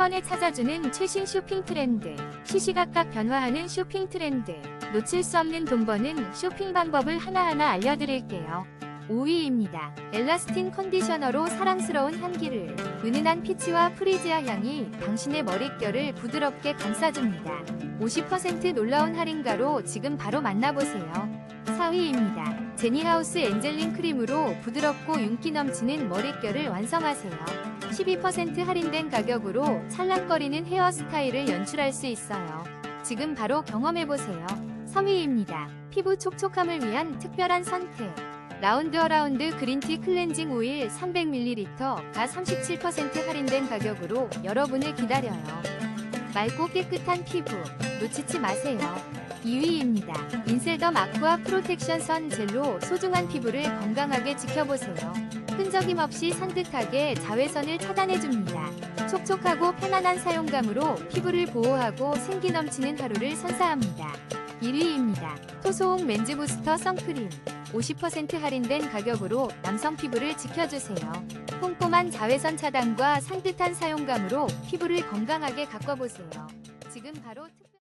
번에 찾아주는 최신 쇼핑 트렌드. 시시각각 변화하는 쇼핑 트렌드. 놓칠 수 없는 돈 버는 쇼핑 방법을 하나하나 알려드릴게요. 5위입니다. 엘라스틴 컨디셔너로 사랑스러운 향기를 은은한 피치와 프리지아 향이 당신의 머릿결을 부드럽게 감싸줍니다. 50% 놀라운 할인가로 지금 바로 만나보세요. 4위입니다. 제니하우스 엔젤린 크림으로 부드럽고 윤기 넘치는 머릿결을 완성하세요. 12% 할인된 가격으로 찰랑거리는 헤어스타일을 연출할 수 있어요. 지금 바로 경험해보세요. 3위입니다. 피부 촉촉함을 위한 특별한 선택. 라운드 어라운드 그린티 클렌징 오일 300ml가 37% 할인된 가격으로 여러분을 기다려요. 맑고 깨끗한 피부 놓치지 마세요. 2위입니다. 인셀덤 아쿠아 프로텍션 선 젤로 소중한 피부를 건강하게 지켜보세요. 끈적임 없이 산뜻하게 자외선을 차단해줍니다. 촉촉하고 편안한 사용감으로 피부를 보호하고 생기 넘치는 하루를 선사합니다. 1위입니다. 토소홍 멘즈 부스터 선크림 50% 할인된 가격으로 남성 피부를 지켜주세요. 꼼꼼한 자외선 차단과 산뜻한 사용감으로 피부를 건강하게 가꿔보세요. 지금 바로 특...